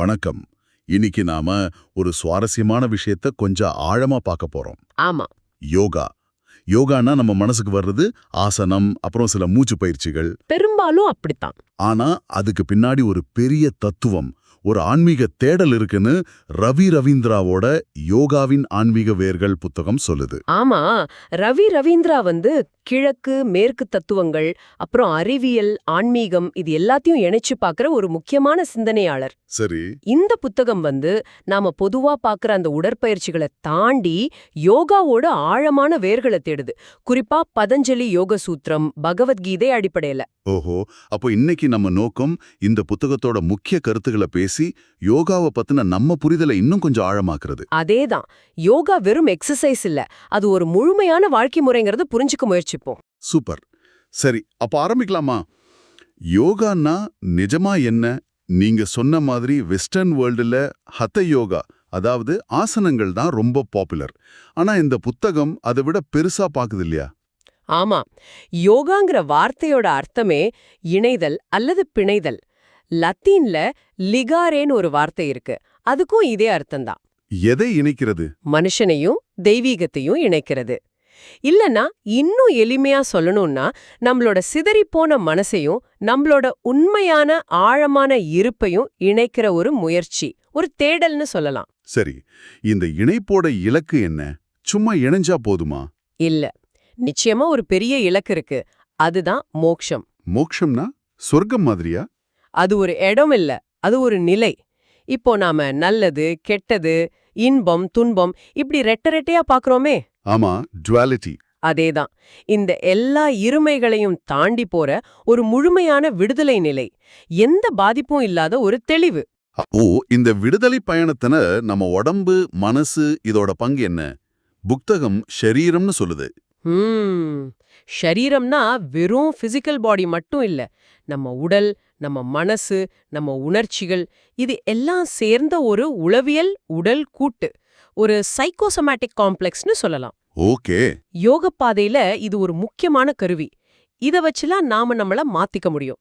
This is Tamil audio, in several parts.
வணக்கம். இன்னைக்கு நாம ஒரு சுவாரஸ்யமான விஷயத்த கொஞ்சம் ஆழமா பார்க்க போறோம். ஆமா. யோகா. யோகானா நம்ம மனசுக்கு வர்றது ஆசனம் அப்புறம் சில மூச்சு பயிற்சிகள். பெரும்பாலும் அப்படித்தான். ஆனா அதுக்கு பின்னாடி ஒரு பெரிய தத்துவம் ஒரு ஆன்மீக தேடல் இருக்குன்னு ரவி ரவீந்திராவோட யோகாவின் ஆன்மீக வேர்கள் புத்தகம் சொல்லுது. ஆமா ரவி ரவீந்திரா வந்து கிழக்கு மேற்கு தத்துவங்கள் அப்புறம் அறிவியல் ஆன்மீகம் இது எல்லாத்தையும் இணைச்சு பார்க்கிற ஒரு முக்கியமான சிந்தனையாளர். சரி. இந்த புத்தகம் வந்து நாம பொதுவா பார்க்கிற அந்த உடற்பயிற்சிகளை தாண்டி யோகாவோட ஆழமான வேர்களை தேடுது. குறிப்பா பதஞ்சலி யோக சூத்திரம் பகவத்கீதை அடிப்படையில. ஓஹோ. அப்போ இன்னைக்கு நம்ம நோக்கம் இந்த புத்தகத்தோட முக்கிய கருத்துக்களை பேசி யோகாவை பத்தின நம்ம புரிதலை இன்னும் கொஞ்சம் ஆழமாக்குறது. அதேதான். யோகா வெறும் எக்ஸசைஸ் இல்ல. அது ஒரு முழுமையான வாழ்க்கை முறைங்கிறத புரிஞ்சுக்க முயற்சிப்போம் சூப்பர். சரி அப்ப ஆரம்பிக்கலாமா? யோகான்னா நிஜமா என்ன? நீங்க சொன்ன மாதிரி வெஸ்டர்ன் வேர்ல்டுல ஹத்த யோகா அதாவது ஆசனங்கள் தான் ரொம்ப பாப்புலர் ஆனா இந்த புத்தகம் அதை விட பெருசா பாக்குது இல்லையா? ஆமா. யோகாங்கிற வார்த்தையோட அர்த்தமே இணைதல் அல்லது பிணைதல். லத்தீன்ல லிகாரேன்னு ஒரு வார்த்தை இருக்கு. அதுக்கும் இதே அர்த்தம்தான் எதை இணைக்கிறது? மனுஷனையும் தெய்வீகத்தையும் இணைக்கிறது. இல்லனா இன்னும் எளிமையா சொல்லணும்னா நம்மளோட சிதறிப்போன மனசையும் நம்மளோட உண்மையான ஆழமான இருப்பையும் இணைக்கிற ஒரு முயற்சி ஒரு தேடல்னு சொல்லலாம். சரி இந்த இணைப்போட இலக்கு என்ன? சும்மா இணைஞ்சா போதுமா? இல்ல. நிச்சயமா ஒரு பெரிய இலக்கு இருக்கு. அதுதான் மோக்ஷம். மோக்ஷம்னா சொர்க்கம் மாதிரியா? அது ஒரு இடம் இல்ல அது ஒரு நிலை. இப்போ நாம நல்லது கெட்டது இன்பம் துன்பம் இப்படி ரெட்ட ரெட்டையா பாக்குறோமே. ஆமா டுவாலிட்டி அதேதான். இந்த எல்லா இருமைகளையும் தாண்டி போற ஒரு முழுமையான விடுதலை நிலை. எந்த பாதிப்பும் இல்லாத ஒரு தெளிவு. ஓ இந்த விடுதலை பயணத்தின நம்ம உடம்பு மனசு இதோட பங்கு என்ன? புத்தகம் ஷரீரம்னு சொல்லுது. ஹம். ஷரீரம்னா வெறும் பிசிக்கல் பாடி மட்டும் இல்ல. நம்ம உடல் நம்ம மனசு நம்ம உணர்ச்சிகள் இது எல்லாம் சேர்ந்த ஒரு உளவியல் உடல் கூட்டு. ஒரு சைக்கோசோமேட்டிக் காம்ப்ளெக்ஸ்னு சொல்லலாம். ஓகே. யோக பாதையில இது ஒரு முக்கியமான கருவி. இத வச்சுலாம் நாம நம்மள மாத்திக்க முடியும்.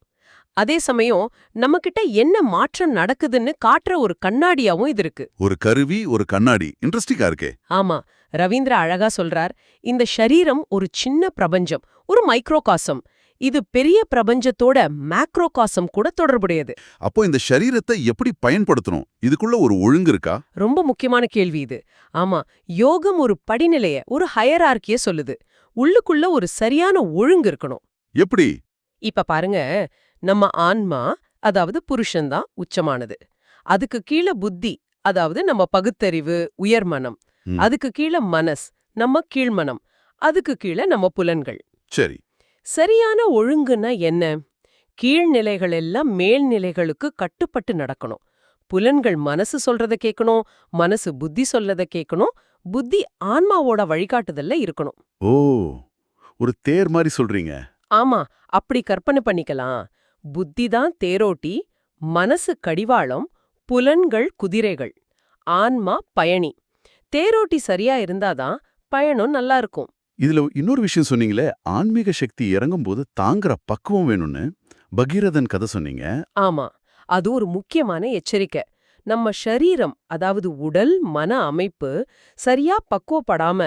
அதே சமயம் நம்மகிட்ட என்ன மாற்றம் நடக்குதுன்னு காட்டுற ஒரு கண்ணாடியாவும் இது இருக்கு. ஒரு கருவி ஒரு கண்ணாடி. இன்ட்ரெஸ்டிங்கா இருக்கே. ஆமா. ரவீந்திரா அழகா சொல்றார் இந்த ஷரீரம் ஒரு சின்ன பிரபஞ்சம் ஒரு மைக்ரோகாசம் இது பெரிய பிரபஞ்சத்தோட மேக்ரோகாசம் கூட தொடர்புடையது. அப்போ இந்த ஷரீரத்தை எப்படி பயன்படுத்தணும்? இதுக்குள்ள ஒரு ஒழுங்கு இருக்கா? ரொம்ப முக்கியமான கேள்வி இது. ஆமா யோகம் ஒரு படிநிலைய ஒரு ஹயரார்க்கிய சொல்லுது. உள்ளுக்குள்ள ஒரு சரியான ஒழுங்கு இருக்கணும். எப்படி? இப்ப பாருங்க நம்ம ஆன்மா அதாவது புருஷன்தான் உச்சமானது. அதுக்கு கீழே புத்தி அதாவது நம்ம பகுத்தறிவு உயர்மனம். அதுக்கு கீழே மனஸ் நம்ம கீழ்மனம். அதுக்கு கீழே நம்ம புலன்கள். சரி. சரியான ஒழுங்குன்னா என்ன? கீழ்நிலைகள் எல்லாம் மேல்நிலைகளுக்கு கட்டுப்பட்டு நடக்கணும். புலன்கள் மனசு சொல்றத கேட்கணும் மனசு புத்தி சொல்லத கேட்கணும் புத்தி ஆன்மாவோட வழிகாட்டுதல்ல இருக்கணும். ஓ ஒரு தேர் மாதிரி சொல்றீங்க. ஆமா அப்படி கற்பனை பண்ணிக்கலாம். புத்தி தான் தேரோட்டி மனசு கடிவாளம் புலன்கள் குதிரைகள் ஆன்மா பயணி. தேரோட்டி சரியா இருந்தாதான் பயணம் நல்லா இருக்கும். இதுல இன்னொரு விஷயம் சொன்னீங்களே ஆன்மீக சக்தி இறங்கும் போது தாங்குற பக்குவம் வேணும்னு பகீரதன் கதை சொன்னீங்க. ஆமா அது ஒரு முக்கியமான எச்சரிக்கை. நம்ம ஷரீரம் அதாவது உடல் மன அமைப்பு சரியா பக்குவப்படாம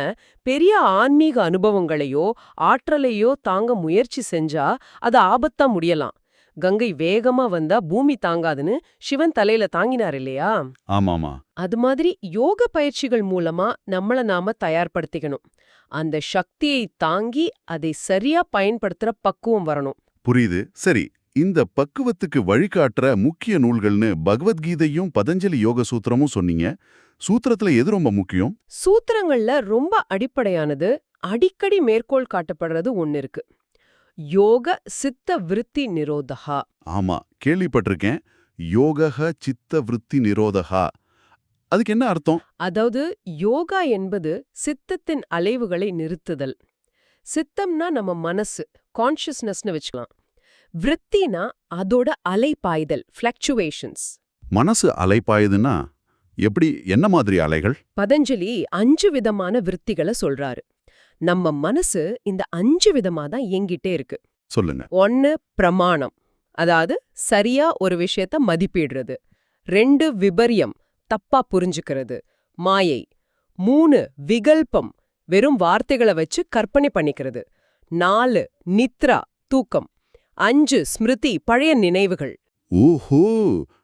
பெரிய ஆன்மீக அனுபவங்களையோ ஆற்றலையோ தாங்க முயற்சி செஞ்சா அது ஆபத்தா முடியலாம். கங்கை வேகமா வந்தா பூமி தாங்காதுன்னு சிவன் தலையில தாங்கினார் இல்லையா? ஆமாமா. அது மாதிரி யோக பயிற்சிகள் மூலமா நம்மள நாம தயார்படுத்திக்கணும். அந்த சக்தியை தாங்கி அதை சரியா பயன்படுத்துற பக்குவம் வரணும். புரியுது. சரி இந்த பக்குவத்துக்கு வழிகாட்டுற முக்கிய நூல்கள்னு பகவத்கீதையும் பதஞ்சலி யோக சூத்திரமும் சொன்னீங்க. சூத்திரத்துல எது ரொம்ப முக்கியம்? சூத்திரங்கள்ல ரொம்ப அடிப்படையானது அடிக்கடி மேற்கோள் காட்டப்படுறது ஒன்னு இருக்கு. யோக சித்த விருத்தி நிரோதகா. ஆமா கேள்விப்பட்டிருக்கேன். யோகஹ சித்த விருத்தி நிரோதகா. அதுக்கு என்ன அர்த்தம்? அதாவது யோகா என்பது சித்தத்தின் அலைவுகளை நிறுத்துதல். சித்தம்னா நம்ம மனசு கான்ஷியஸ்னஸ்னு வச்சுக்கலாம். விருத்தினா அதோட அலைப்பாய்தல் ஃபிளக்சுவேஷன்ஸ் மனசு அலைப்பாயுதுன்னா எப்படி என்ன மாதிரி அலைகள்? பதஞ்சலி அஞ்சு விதமான விருத்திகளை சொல்றாரு. நம்ம மனசு இந்த அஞ்சு விதமா தான் இயங்கிட்டே இருக்கு. சொல்லுங்க. ஒன்னு பிரமாணம். அதாவது சரியா ஒரு விஷயத்த மதிப்பிடுறது. ரெண்டு விபரியம். தப்பா புரிஞ்சுக்கிறது. மாயை. மூணு விகல்பம். வெறும் வார்த்தைகளை வச்சு கற்பனை பண்ணிக்கிறது. நாலு நித்ரா. தூக்கம். அஞ்சு ஸ்மிருதி. பழைய நினைவுகள். ஓஹோ!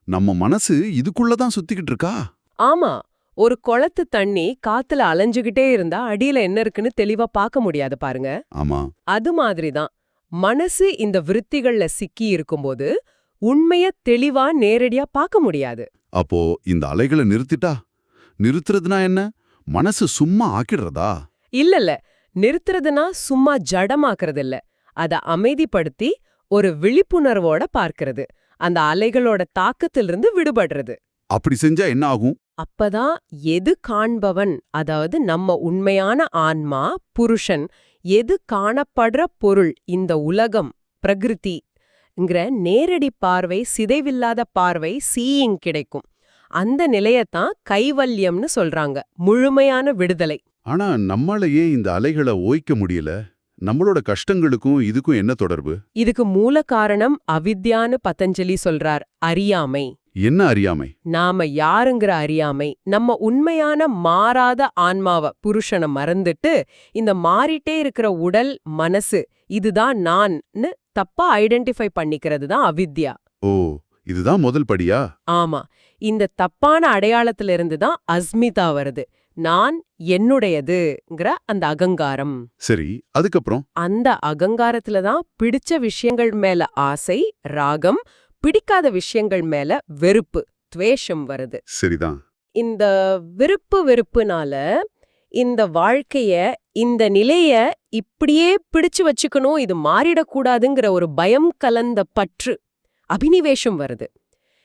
நம்ம மனசு இதுக்குள்ள தான் சுத்திக்கிட்டு இருக்கா? ஆமா. ஒரு குளத்து தண்ணி காத்துல அலைஞ்சுகிட்டே இருந்தா அடியில என்ன இருக்குன்னு தெளிவா பார்க்க முடியாது பாருங்க. ஆமா. அது மாதிரிதான் மனசு இந்த விருத்திகள்ல சிக்கி இருக்கும்போது உண்மைய தெளிவா நேரடியா பார்க்க முடியாது. அப்போ இந்த அலைகளை நிறுத்திட்டா? நிறுத்துறதுனா என்ன? மனசு சும்மா ஆக்கிடுறதா? இல்லல்ல நிறுத்துறதுனா சும்மா ஜடமாக்குறது இல்ல அத அமைதிப்படுத்தி ஒரு விழிப்புணர்வோட பார்க்கிறது. அந்த அலைகளோட தாக்கத்திலிருந்து விடுபடுறது. அப்படி செஞ்சா என்ன ஆகும்? அப்பதான் எது காண்பவன் அதாவது நம்ம உண்மையான ஆன்மா புருஷன் எது காணப்படுற பொருள் இந்த உலகம் பிரகிருதிங்கிற நேரடி பார்வை சிதைவில்லாத பார்வை சீயிங் கிடைக்கும். அந்த நிலையத்தான் கைவல்யம்னு சொல்றாங்க முழுமையான விடுதலை. ஆனா நம்மளையே இந்த அலைகளை ஓய்க்க முடியல. நம்மளோட கஷ்டங்களுக்கும் இதுக்கும் என்ன தொடர்பு? இதுக்கு மூல காரணம் அவித்யான்னு பதஞ்சலி சொல்றார் அறியாமை. என்ன அறியாமை? நாம யாருங்கிற அறியாமை நம்ம உண்மையான மாறாத ஆன்மாவ புருஷனை மறந்துட்டு இந்த மாறிட்டே இருக்கிற உடல் மனசு இதுதான் நான்னு தப்பா ஐடென்டிஃபை பண்ணிக்கிறது தான் அவித்யா. ஓ இதுதான் முதல் படியா? ஆமா இந்த தப்பான அடையாளத்துல இருந்து தான் அஸ்மிதா வருது. நான் என்னுடையதுங்கிற அந்த அகங்காரம். சரி அதுக்கப்புறம்? அந்த அகங்காரத்துல தான் பிடிச்ச விஷயங்கள் மேல ஆசை ராகம் பிடிக்காத விஷயங்கள் மேல வெறுப்பு துவேஷம் வருது. சரிதான். இந்த விருப்பு வெறுப்புனால இந்த வாழ்க்கைய இந்த நிலைய இப்படியே பிடிச்சு வச்சுக்கணும் இது மாறிடக்கூடாதுங்கிற ஒரு பயம் கலந்த பற்று அபினிவேஷம் வருது.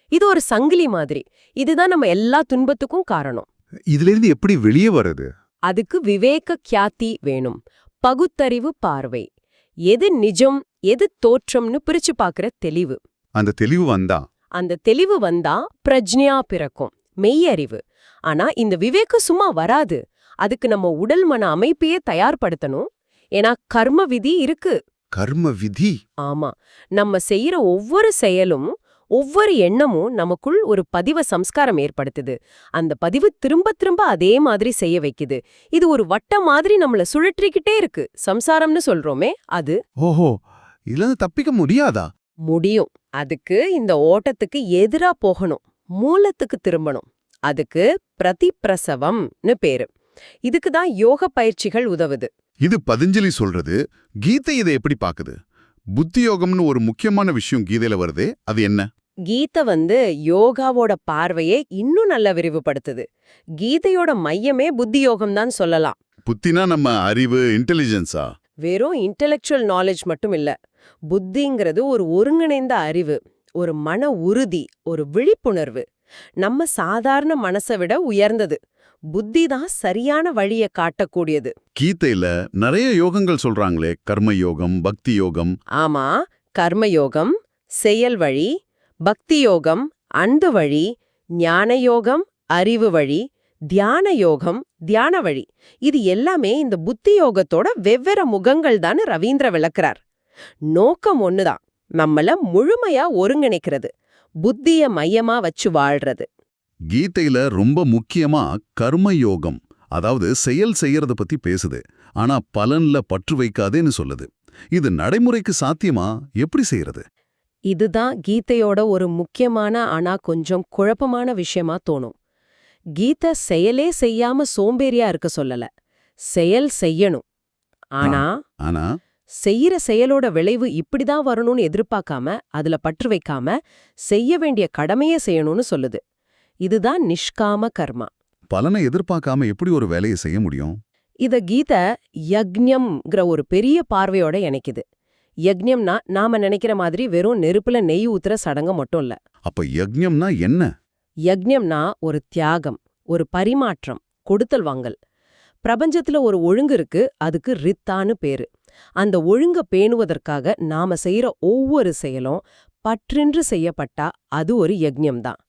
இது ஒரு சங்கிலி மாதிரி. இதுதான் நம்ம எல்லா துன்பத்துக்கும் காரணம். இதுல இருந்து எப்படி வெளியே வர்றது? அதுக்கு விவேக கியாத்தி வேணும். பகுத்தறிவு பார்வை. எது நிஜம் எது தோற்றம்னு பிரிச்சு பார்க்கிற தெளிவு. அந்த தெளிவு வந்தா? அந்த தெளிவு வந்தா பிரஜ்ஞா பிறக்கும் மெய்யறிவு. ஆனா இந்த விவேகம் சும்மா வராது. அதுக்கு நம்ம உடல் மன அமைப்பையே தயார்படுத்தணும். ஏன்னா கர்ம விதி இருக்கு. கர்ம விதி? ஆமா. நம்ம செய்யற ஒவ்வொரு செயலும் ஒவ்வொரு எண்ணமும் நமக்குள் ஒரு பதிவ சம்ஸ்காரம் ஏற்படுத்துது. அந்த பதிவு திரும்ப திரும்ப அதே மாதிரி செய்ய வைக்குது. இது ஒரு வட்டம் மாதிரி நம்மள சுழற்றிக்கிட்டே இருக்கு. சம்சாரம்னு சொல்றோமே அது. ஓஹோ! இதுல தப்பிக்க முடியாதா? முடியும். அதுக்கு இந்த ஓட்டத்துக்கு எதிரா போகணும் மூலத்துக்கு திரும்பணும். அதுக்கு பிரதிப்பிரசவம்னு பேரு. இதுக்கு தான் யோக பயிற்சிகள் உதவுது. இது பதஞ்சலி சொல்றது கீதை இதை எப்படி பாக்குது? புத்தி யோகம்னு ஒரு முக்கியமான விஷயம் கீதையில வருதே அது என்ன? கீதை வந்து யோகாவோட பார்வையை இன்னும் நல்லா விரிவுபடுத்துது. கீதையோட மையமே புத்தி யோகம் தான் சொல்லலாம். புத்தினா நம்ம அறிவு இன்டெலிஜென்ஸா வெறும் இன்டெலெக்சுவல் நாலேஜ் மட்டும் இல்ல. புத்திங்கிறது ஒரு ஒருங்கிணைந்த அறிவு ஒரு மன உறுதி ஒரு விழிப்புணர்வு. நம்ம சாதாரண மனசை விட உயர்ந்தது. புத்தி தான் சரியான வழியை காட்டக்கூடியது. கீதையில நிறைய யோகங்கள் சொல்றாங்களே கர்ம யோகம் பக்தி யோகம். ஆமா கர்மயோகம் செயல் வழி பக்தி யோகம் அன்பு வழி ஞான யோகம் அறிவு வழி தியான யோகம் தியான வழி. இது எல்லாமே இந்த புத்தி யோகத்தோட வெவ்வேறு முகங்கள் தான் ரவீந்திர விளக்குறார். நோக்கம் ஒண்ணுதான். நம்மள முழுமையா ஒருங்கிணைக்கிறது. புத்திய மையமா வச்சு வாழ்றது. கீதையில ரொம்ப முக்கியமா கர்ம யோகம் அதாவது செயல் செய்யறத பத்தி பேசுது. ஆனா பலன்ல பற்று வைக்காதேன்னு சொல்லுது. இது நடைமுறைக்கு சாத்தியமா? எப்படி செய்யறது? இதுதான் கீதையோட ஒரு முக்கியமான ஆனா கொஞ்சம் குழப்பமான விஷயமா தோணும். கீதை செயலே செய்யாம சோம்பேறியா இருக்க சொல்லல. செயல் செய்யணும். ஆனா ஆனா? செய்யற செயலோட விளைவு இப்படிதான் வரணும்னு எதிர்பார்க்காம அதுல பற்று வைக்காம செய்ய வேண்டிய கடமையை செய்யணும்னு சொல்லுது. இதுதான் நிஷ்காம கர்மா. பலனை எதிர்பார்க்காம எப்படி ஒரு வேலையை செய்ய முடியும்? இத கீதை யக்ஞம்ங்கிற ஒரு பெரிய பார்வையோட இணைக்குது. யக்ஞம்னா நாம நினைக்கிற மாதிரி வெறும் நெருப்புல நெய் ஊத்துற சடங்கு மட்டும் இல்ல. அப்ப யக்ஞம்னா என்ன? யக்ஞம்னா ஒரு தியாகம் ஒரு பரிமாற்றம் கொடுத்தல் வாங்கல். பிரபஞ்சத்துல ஒரு ஒழுங்கு இருக்கு அதுக்கு ரித்தான்னு பேரு. அந்த ஒழுங்க பேணுவதற்காக நாம செய்யற ஒவ்வொரு செயலும் பற்றின்று செய்யப்பட்டா அது ஒரு யக்ஞம்தான்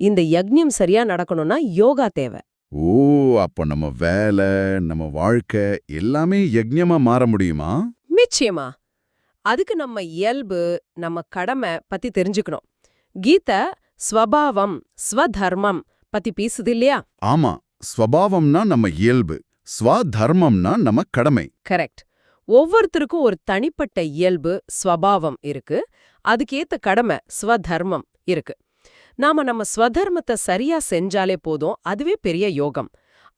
இந்த யக்ஞம் சரியா நடக்கணும்னா யோகா தேவை. ஓ அப்ப நம்ம வேலை நம்ம வாழ்க்கை எல்லாமே யக்ஞமா மாற முடியுமா? நிச்சயமா. அதுக்கு நம்ம இயல்பு நம்ம கடமை பத்தி தெரிஞ்சுக்கணும். கீதை ஸ்வபாவம் ஸ்வதர்மம் பத்தி பேசுது இல்லையா? ஆமா ஸ்வபாவம்னா நம்ம இயல்பு ஸ்வதர்மம்னா நம்ம கடமை. கரெக்ட். ஒவ்வொருத்தருக்கும் ஒரு தனிப்பட்ட இயல்பு ஸ்வபாவம் இருக்கு. அதுக்கேத்த கடமை ஸ்வதர்மம் இருக்கு. நாம நம்ம ஸ்வதர்மத்தை சரியா செஞ்சாலே போதும் அதுவே பெரிய யோகம்.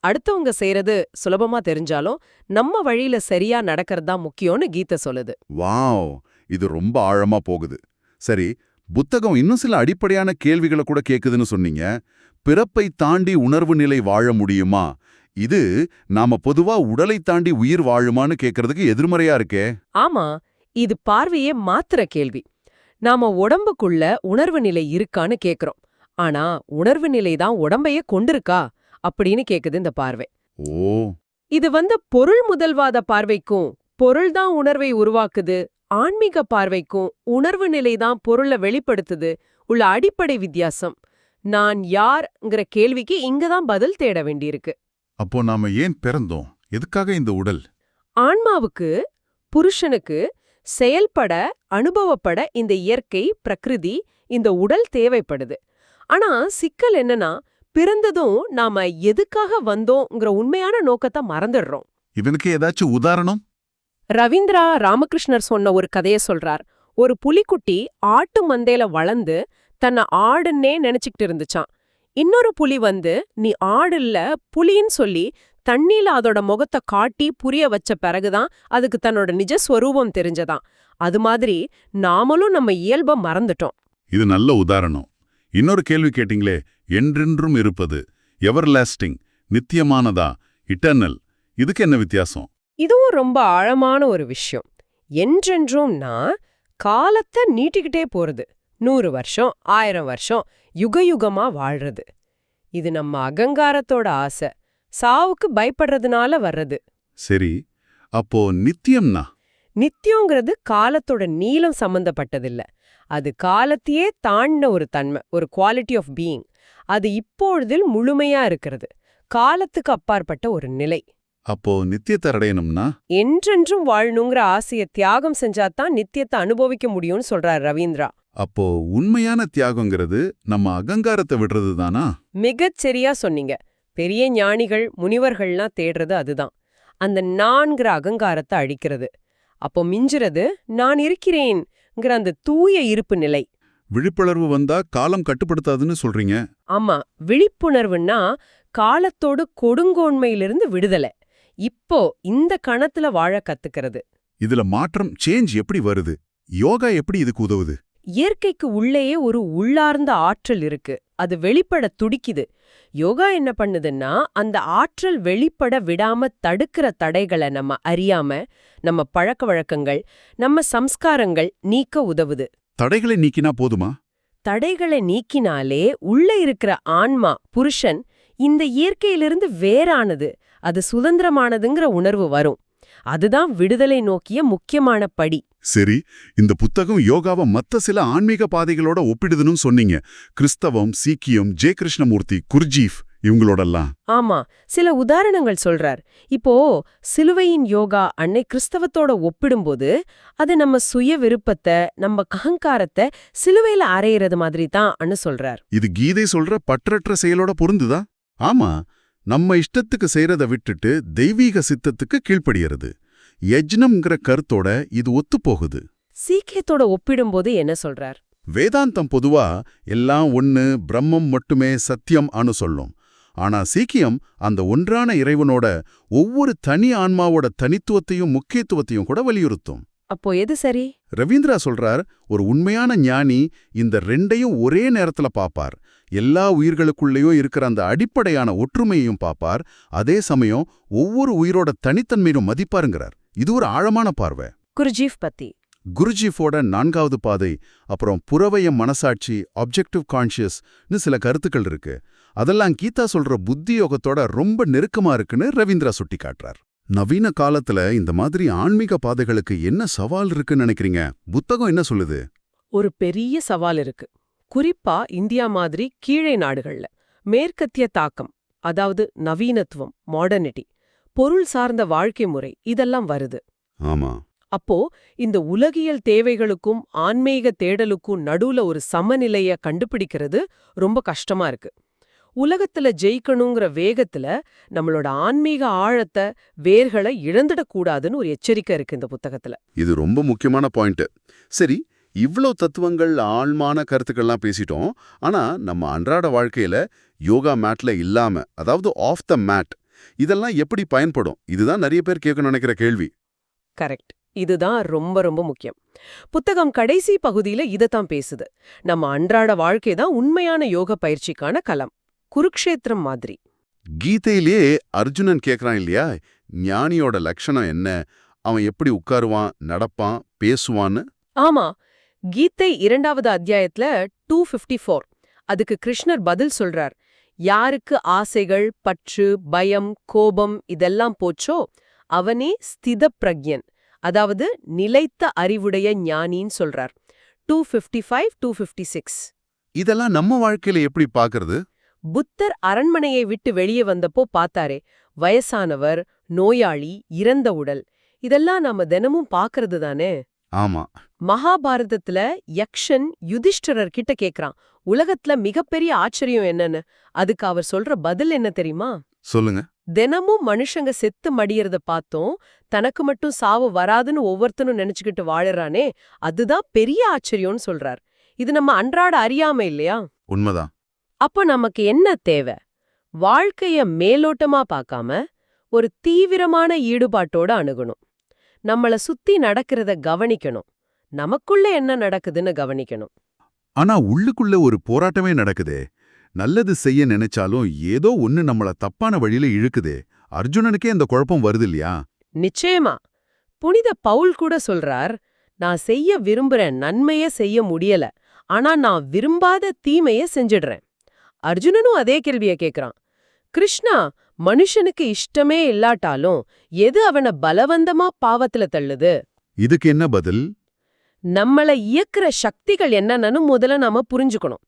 அடுத்தவங்க செய்யறது சுலபமா தெரிஞ்சாலும் நம்ம வழியில சரியா நடக்கிறது தான் முக்கியம்னு கீதை சொல்லுது. வாவ்! இது ரொம்ப ஆழமா போகுது. சரி புத்தகம் இன்னும் சில அடிப்படையான கேள்விகளை கூட கேக்குதுன்னு சொன்னீங்க. பிறப்பை தாண்டி உணர்வு நிலை வாழ முடியுமா? இது நாம பொதுவா உடலை தாண்டி உயிர் வாழுமான்னு கேக்குறதுக்கு எதிர்மறையா இருக்கே. ஆமா இது பார்வையே மாத்திர கேள்வி. நாம உடம்புக்குள்ள உணர்வு நிலை இருக்கான்னு கேக்குறோம். ஆனா உணர்வு நிலை தான் உடம்பையே கொண்டிருக்கா அப்படின்னு கேக்குது இந்த பார்வை. ஓ. இது வந்து பொருள் முதல்வாத பார்வைக்கும் பொருள் தான் உணர்வை உருவாக்குது ஆன்மீக பார்வைக்கும் உணர்வு நிலை தான் பொருளை வெளிப்படுத்துது உள்ள அடிப்படை வித்தியாசம். நான் யார்ங்கிற கேள்விக்கு இங்க தான் பதில் தேட வேண்டியிருக்கு. அப்போ நாம ஏன் பிறந்தோம்? எதுக்காக இந்த உடல்? ஆன்மாவுக்கு புருஷனுக்கு செயல்பட அனுபவப்பட இந்த இயற்கை பிரகிருதி இந்த உடல் தேவைப்படுது. ஆனா சிக்கல் என்னன்னா பிறந்ததும் நாம எதுக்காக வந்தோங்கிற உண்மையான நோக்கத்தை மறந்துடுறோம். இவனுக்கு ஏதாச்சும் உதாரணம்? ரவீந்திரா ராமகிருஷ்ணர் சொன்ன ஒரு கதைய சொல்றார். ஒரு புலிக்குட்டி ஆட்டு மந்தையில வளர்ந்து தன்னை ஆடுன்னே நினைச்சுக்கிட்டு இருந்துச்சான் இன்னொரு புலி வந்து நீ ஆடு இல்ல புலின்னு சொல்லி தண்ணியில அதோட முகத்தை காட்டி புரிய வச்ச பிறகுதான் அதுக்கு தன்னோட நிஜ ஸ்வரூபம் தெரிஞ்சதாம். அது மாதிரி நாமளும் நம்ம இயல்ப மறந்துட்டோம். இது நல்ல உதாரணம். இன்னொரு கேள்வி கேட்டீங்களே என்றென்றும் இருப்பது எவர்லாஸ்டிங் நித்தியமானதா இட்டர்னல்? இதுக்கு என்ன வித்தியாசம்? இதுவும் ரொம்ப ஆழமான ஒரு விஷயம். என்றென்றும்னா காலத்தை நீட்டிக்கிட்டே போறது. நூறு வருஷம் ஆயிரம் வருஷம் யுக யுகமா வாழ்றது. இது நம்ம அகங்காரத்தோட ஆசை. சாவுக்கு பயப்படுறதுனால வர்றது. சரி அப்போ நித்தியம்னா? நித்தியங்கிறது காலத்தோட நீளம் சம்பந்தப்பட்டதில்ல. அது காலத்தையே தாண்டின ஒரு தன்மை ஒரு குவாலிட்டி ஆஃப் பீயிங் அது இப்பொழுதில் முழுமையா இருக்கிறது. காலத்துக்கு அப்பாற்பட்ட ஒரு நிலை. அப்போ நித்தியத்தை அடையணும்னா? என்றென்றும் வாழணுங்கிற ஆசைய தியாகம் செஞ்சாதான் நித்தியத்தை அனுபவிக்க முடியும்னு சொல்றார் ரவீந்திரா. அப்போ உண்மையான தியாகங்கிறது நம்ம அகங்காரத்தை விடுறது தானா? மிகச் சரியா சொன்னீங்க. பெரிய ஞானிகள் முனிவர்கள்லாம் தேடுறது அதுதான். அந்த நான்கிற அகங்காரத்தை அழிக்கிறது. அப்போ மிஞ்சுறது நான் இருக்கிறேன்ங்கிற அந்த தூய இருப்பு நிலை. விழிப்புணர்வு வந்தா காலம் கட்டுப்படுத்தாதுன்னு சொல்றீங்க. ஆமா. விழிப்புணர்வுன்னா காலத்தோடு கொடுங்கோன்மையிலிருந்து விடுதலை. இப்போ இந்த கணத்துல வாழ கத்துக்கிறது. இதுல மாற்றம் சேஞ்ச் எப்படி வருது? யோகா எப்படி இதுக்கு உதவுது? இயற்கைக்கு உள்ளேயே ஒரு உள்ளார்ந்த ஆற்றல் இருக்கு. அது வெளிப்பட துடிக்குது. யோகா என்ன பண்ணுதுன்னா அந்த ஆற்றல் வெளிப்பட விடாம தடுக்கிற தடைகளை நம்ம அறியாம நம்ம பழக்க வழக்கங்கள் நம்ம சம்ஸ்காரங்கள் நீக்க உதவுது. தடைகளை நீக்கினா போதுமா? தடைகளை நீக்கினாலே உள்ள இருக்கிற ஆன்மா புருஷன் இந்த இயற்கையிலிருந்து வேறானது. அது சுதந்திரமானதுங்கிற உணர்வு வரும். அதுதான் விடுதலை நோக்கிய முக்கியமான படி. சரி இந்த புத்தகம் யோகாவை மத்த சில ஆன்மீக பாதைகளோட ஒப்பிடுதுன்னு சொன்னீங்க. கிறிஸ்தவம் சீக்கியம் ஜே கிருஷ்ணமூர்த்தி குர்ஜீஃப் இவங்களோடெல்லாம். ஆமா சில உதாரணங்கள் சொல்றார். இப்போ சிலுவையின் யோகா அன்னை கிறிஸ்தவத்தோட ஒப்பிடும்போது அது நம்ம சுய விருப்பத்தை நம்ம அகங்காரத்தை சிலுவையில அரையிறது மாதிரி தான் அன்னு சொல்றார். இது கீதை சொல்ற பற்றற்ற செயலோட பொருந்துதா? ஆமா நம்ம இஷ்டத்துக்கு செய்யறத விட்டுட்டு தெய்வீக சித்தத்துக்கு கீழ்ப்படியறது. யஜ்னம்ங்கிற கருத்தோட இது ஒத்துப்போகுது. சீக்கியத்தோட ஒப்பிடும்போது என்ன சொல்றார்? வேதாந்தம் பொதுவா எல்லாம் ஒண்ணு பிரம்மம் மட்டுமே சத்தியம் அனு சொல்லும். ஆனா சீக்கியம் அந்த ஒன்றான இறைவனோட ஒவ்வொரு தனி ஆன்மாவோட தனித்துவத்தையும் முக்கியத்துவத்தையும் கூட வலியுறுத்தும். அப்போ எது சரி? ரவீந்திரா சொல்றார் ஒரு உண்மையான ஞானி இந்த ரெண்டையும் ஒரே நேரத்துல பாப்பார். எல்லா உயிர்களுக்குள்ளேயும் இருக்கிற அந்த அடிப்படையான ஒற்றுமையையும் பாப்பார். அதே சமயம் ஒவ்வொரு உயிரோட தனித்தன்மையும் மதிப்பாருங்கிறார். இது ஒரு ஆழமான பார்வை. குருஜீஃப் பத்தி. குருஜீஃபோட நான்காவது பாதை அப்புறம் புறவய மனசாட்சி ஆப்ஜெக்டிவ் கான்ஷியஸ்னு சில கருத்துக்கள் இருக்கு. அதெல்லாம் கீதா சொல்ற புத்தி யோகத்தோட ரொம்ப நெருக்கமா இருக்குன்னு ரவீந்திரா சுட்டி காட்டுறார் நவீன காலத்துல இந்த மாதிரி ஆன்மீக பாதைகளுக்கு என்ன சவால் இருக்குன்னு நினைக்கிறீங்க? புத்தகம் என்ன சொல்லுது? ஒரு பெரிய சவால் இருக்கு. குறிப்பா இந்தியா மாதிரி கீழே நாடுகள்ல. மேற்கத்திய தாக்கம் அதாவது நவீனத்துவம் மாடர்னிட்டி பொருள் சார்ந்த வாழ்க்கை முறை இதெல்லாம் வருது. ஆமா. அப்போ இந்த உலகியல் தேவைகளுக்கும் ஆன்மீக தேடலுக்கும் நடுவுல ஒரு சமநிலைய கண்டுபிடிக்கிறது ரொம்ப கஷ்டமா இருக்கு. உலகத்துல ஜெயிக்கணுங்கிற வேகத்துல நம்மளோட ஆன்மீக ஆழத்தை வேர்களை இழந்துடக்கூடாதுன்னு ஒரு எச்சரிக்கை இருக்கு இந்த புத்தகத்துல. இது ரொம்ப முக்கியமான பாயிண்ட். சரி இவ்ளோ தத்துவங்கள் ஆழ்மான கருத்துக்கள்லாம் பேசிட்டோம். ஆனா நம்ம அன்றாட வாழ்க்கையில யோகா மேட்ல இல்லாம அதாவது ஆஃப் த மேட் இதெல்லாம் எப்படி பயன்படும்? இதுதான் நிறைய பேர் கேட்க நினைக்கிற கேள்வி. கரெக்ட். இதுதான் ரொம்ப ரொம்ப முக்கியம். புத்தகம் கடைசி பகுதியில இதத்தான் பேசுது. நம்ம அன்றாட வாழ்க்கை தான் உண்மையான யோக பயிற்சிக்கான களம். குருக்ஷேத்திரம் மாதிரி. கீதையிலேயே அர்ஜுனன் கேக்குறான் இல்லையா? ஞானியோட லட்சணம் என்ன? அவன் எப்படி உட்காருவான் நடப்பான் பேசுவான்னு? ஆமா. கீதை இரண்டாவது அத்தியாயத்துல டூ ஃபிஃப்டி ஃபோர் அதுக்கு கிருஷ்ணர் பதில் சொல்றார். யாருக்கு ஆசைகள் பற்று பயம் கோபம் இதெல்லாம் போச்சோ அவனே ஸ்தித பிரக்யன் அதாவது நிலைத்த அறிவுடைய ஞானின்னு சொல்றார். Two fifty five two fifty six இதெல்லாம் நம்ம வாழ்க்கையில எப்படி பாக்குறது புத்தர் அரண்மனையை விட்டு வெளியே வந்தப்போ பார்த்தாரே வயசானவர் நோயாளி இறந்த உடல். இதெல்லாம் நாம தினமும் பாக்குறது தானே? ஆமா. மகாபாரதத்துல யக்ஷன் யுதிஷ்டிரர் கிட்ட கேக்குறான் உலகத்துல மிகப்பெரிய ஆச்சரியம் என்னன்னு? அதுக்கு அவர் சொல்ற பதில் என்ன தெரியுமா? சொல்லுங்க. தினமும் மனுஷங்க செத்து மடியறத பார்த்தோம் தனக்கு மட்டும் சாவு வராதுன்னு ஒவ்வொருத்தனும் நினைச்சுக்கிட்டு வாழறானே அதுதான் பெரிய ஆச்சரியம்னு சொல்றார். இது நம்ம அன்றாட அறியாம இல்லையா? உண்மைதான். அப்போ நமக்கு என்ன தேவை? வாழ்க்கைய மேலோட்டமா பார்க்காம ஒரு தீவிரமான ஈடுபாட்டோட அணுகணும். நம்மள சுத்தி நடக்கிறத கவனிக்கணும். நமக்குள்ள என்ன நடக்குதுன்னு கவனிக்கணும். ஆனா உள்ளுக்குள்ள ஒரு போராட்டமே நடக்குதே. நல்லது செய்ய நினைச்சாலும் ஏதோ ஒண்ணு நம்மள தப்பான வழியில இழுக்குதே. அர்ஜுனனுக்கே இந்த குழப்பம் வருது இல்லையா நிச்சயமா. புனித பவுல் கூட சொல்றார் நான் செய்ய விரும்புறேன் நன்மைய செய்ய முடியல. ஆனா நான் விரும்பாத தீமைய செஞ்சிடுறேன். அர்ஜுனனும் அதே கேள்விய கேக்குறான். கிருஷ்ணா மனுஷனுக்கு இஷ்டமே இல்லாட்டாலும் எது அவன பலவந்தமா பாவத்துல தள்ளுது? இதுக்கு என்ன பதில்? நம்மள இயக்குற சக்திகள் என்னன்னு முதல்ல நாம புரிஞ்சுக்கணும்.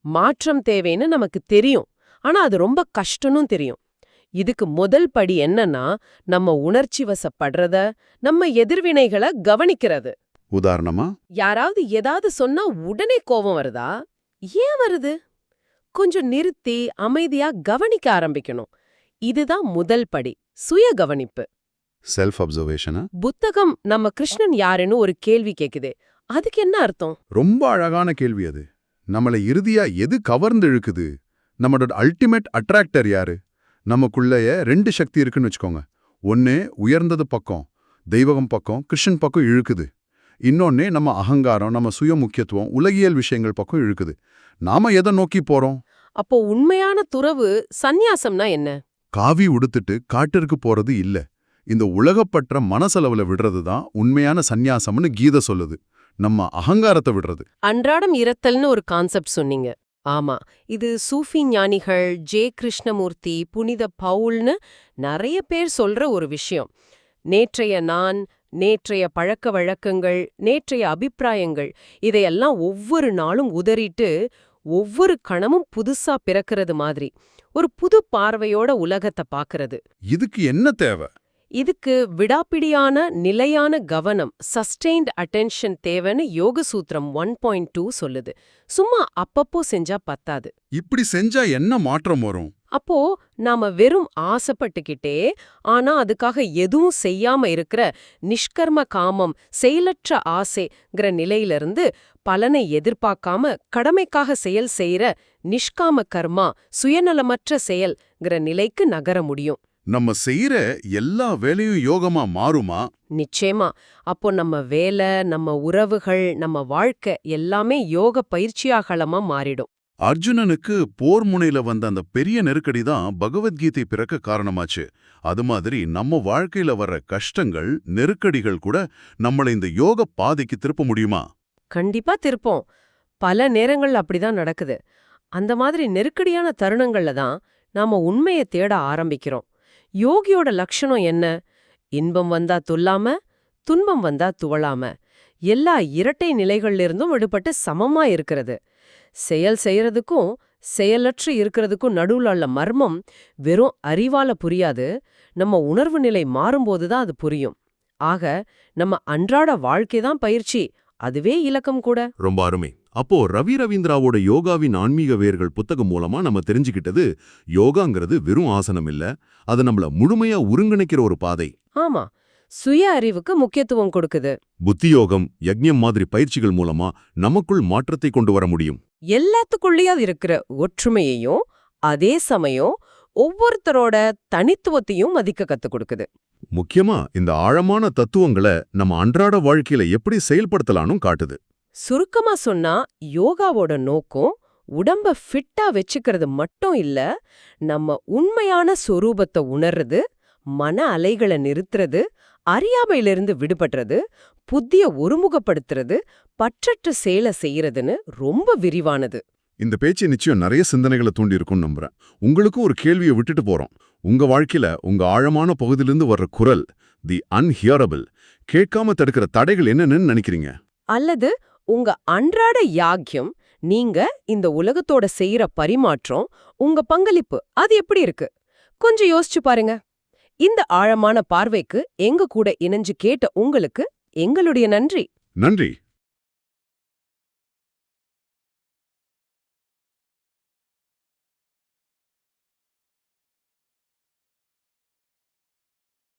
மாற்றம் தேவைன்னு நமக்கு தெரியும். ஆனா அது ரொம்ப கஷ்டம்னும் தெரியும். இதுக்கு முதல் படி என்னன்னா நம்ம உணர்ச்சி வசப்படுறத நம்ம எதிர்வினைகளை கவனிக்கிறது. உதாரணமா? யாராவது ஏதாவது சொன்னா உடனே கோபம் வருதா? ஏன் வருது? கொஞ்சம் நிறுத்தி அமைதியா கவனிக்க ஆரம்பிக்கணும். இதுதான் முதல் படி சுய கவனிப்பு செல்ஃப் அப்சர்வேஷனா புத்தகம் நம்ம கிருஷ்ணன் யாருன்னு ஒரு கேள்வி கேக்குதே. அதுக்கு என்ன அர்த்தம்? ரொம்ப அழகான கேள்வி அது. நம்மள இறுதியா எது கவர்ந்து இழுக்குது? நம்மளோட அல்டிமேட் அட்ராக்டர் யாரு? நமக்குள்ளேயே ரெண்டு சக்தி இருக்குன்னு வச்சுக்கோங்க. ஒன்னு உயர்ந்தது பக்கம் தெய்வகம் பக்கம் கிருஷ்ணன் பக்கம் இழுக்குது. இன்னொன்னே நம்ம அகங்காரம் நம்ம சுய முக்கியத்துவம் உலகியல் விஷயங்கள் பக்கம் இழுக்குது. நாம எதை நோக்கி போறோம்? அப்போ உண்மையான துறவு சந்நியாசம்னா என்ன? காவி உடுத்துட்டு காட்டிற்கு போறது இல்ல. இந்த உலகப்பற்ற மனசளவுல விடுறது தான் உண்மையான சந்நியாசம்னு கீதை சொல்லுது. நம்ம அகங்காரத்தை விடுறது. அன்றாடம் இரத்தல்னு ஒரு கான்செப்ட் சொன்னீங்க. ஆமா இது சூஃபி ஞானிகள் ஜே கிருஷ்ணமூர்த்தி புனித பவுல்னு நிறைய பேர் சொல்ற ஒரு விஷயம். நேற்றைய நான் நேற்றைய பழக்க வழக்கங்கள் நேற்றைய அபிப்பிராயங்கள் இதையெல்லாம் ஒவ்வொரு நாளும் உதறிட்டு ஒவ்வொரு கணமும் புதுசா பிறக்கிறது மாதிரி. ஒரு புது பார்வையோட உலகத்தை பாக்குறது. இதுக்கு என்ன தேவை? இதுக்கு விடாப்பிடியான நிலையான கவனம் சஸ்டெயின்ட் அட்டென்ஷன் தேவைன்னு யோக சூத்திரம் ஒன் பாயிண்ட் டூ சொல்லுது. சும்மா அப்பப்போ செஞ்சா பத்தாது. இப்படி செஞ்சா என்ன மாற்றம் வரும்? அப்போ நாம வெறும் ஆசைப்பட்டுக்கிட்டே ஆனா அதுக்காக எதுவும் செய்யாம இருக்கிற நிஷ்கர்ம காமம் செயலற்ற ஆசைங்கிற நிலையிலிருந்து பலனை எதிர்பார்க்காம கடமைக்காக செயல் செய்யற நிஷ்காம கர்மா சுயநலமற்ற செயல்ங்கிற நிலைக்கு நகர முடியும். நம்ம செய்யற எல்லா வேலையும் யோகமா மாறுமா? நிச்சயமா. அப்போ நம்ம வேலை நம்ம உறவுகள் நம்ம வாழ்க்கை எல்லாமே யோக பயிற்சியாகலமா மாறிடும். அர்ஜுனனுக்கு போர் முனையில வந்த அந்த பெரிய நெருக்கடி தான் பகவத்கீதை பிறக்க காரணமாச்சு. அது மாதிரி நம்ம வாழ்க்கையில வர்ற கஷ்டங்கள் நெருக்கடிகள் கூட நம்மளை இந்த யோக பாதைக்கு திருப்ப முடியுமா? கண்டிப்பா திருப்போம். பல நேரங்கள் அப்படிதான் நடக்குது. அந்த மாதிரி நெருக்கடியான தருணங்கள்ல தான் நாம உண்மையை தேட ஆரம்பிக்கிறோம். யோகியோட லட்சணம் என்ன? இன்பம் வந்தா துல்லாம துன்பம் வந்தா துவளாம. எல்லா இரட்டை நிலைகள்ல இருந்தும் விடுபட்டு சமமா இருக்கிறது. செயல் செய்யறதுக்கும் செயலற்று இருக்கிறதுக்கும் நடுவுல உள்ள மர்மம் வெறும் அறிவால புரியாது. நம்ம உணர்வு நிலை மாறும்போது தான் அது புரியும். ஆக நம்ம அன்றாட வாழ்க்கை தான் பயிற்சி. அதுவே இலக்கம் கூட. ரொம்ப அருமை. அப்போ ரவி ரவீந்திராவோட யோகாவின் ஆன்மீக வேர்கள் புத்தகம் மூலமா நம்ம தெரிஞ்சுக்கிட்டது யோகாங்கிறது வெறும் ஆசனம் இல்ல. அது நம்மள முழுமையா ஒருங்கிணைக்கிற ஒரு பாதை. ஆமா. சுய அறிவுக்கு முக்கியத்துவம் கொடுக்குது. புத்தி யோகம் யஜ்ஞம் மாதிரி பயிற்சிகள் மூலமா நமக்குள் மாற்றத்தை கொண்டு வர முடியும். எல்லாத்துக்குள்ளேயும் இருக்கிற ஒற்றுமையையும் அதே சமயம் ஒவ்வொருத்தரோட தனித்துவத்தையும் மதிக்க கத்து கொடுக்குது. முக்கியமா இந்த ஆழமான தத்துவங்களை நம்ம அன்றாட வாழ்க்கையில எப்படி செயல்படுத்தலானும் காட்டுது. சுருக்கமா சொன்னா யோகாவோட நோக்கம் உடம்ப ஃபிட்டா வச்சுக்கிறது மட்டும் இல்ல நம்ம உண்மையான சொரூபத்தை உணர்றது மன அலைகளை நிறுத்துறது அறியாமையிலிருந்து விடுபடுறது புத்திய ஒருமுகப்படுத்துறது பற்றற்ற செயலை செய்யறதுன்னு ரொம்ப விரிவானது. இந்த பேச்சு நிச்சயம் நிறைய சிந்தனைகளை தூண்டி இருக்கும்னு நம்புறேன். உங்களுக்கும் ஒரு கேள்வியை விட்டுட்டு போறோம். உங்க வாழ்க்கையில உங்க ஆழமான பகுதியிலிருந்து வர்ற குரல் தி அன்ஹியரபிள் கேட்காம தடுக்கிற தடைகள் என்னன்னு நினைக்கிறீங்க? அல்லது உங்க அன்றாட யாக்கியம் நீங்க இந்த உலகத்தோட செய்யற பரிமாற்றம் உங்க பங்களிப்பு அது எப்படி இருக்கு? கொஞ்சம் யோசிச்சு பாருங்க. இந்த ஆழமான பார்வைக்கு எங்க கூட இணைஞ்சு கேட்ட உங்களுக்கு எங்களுடைய நன்றி. நன்றி.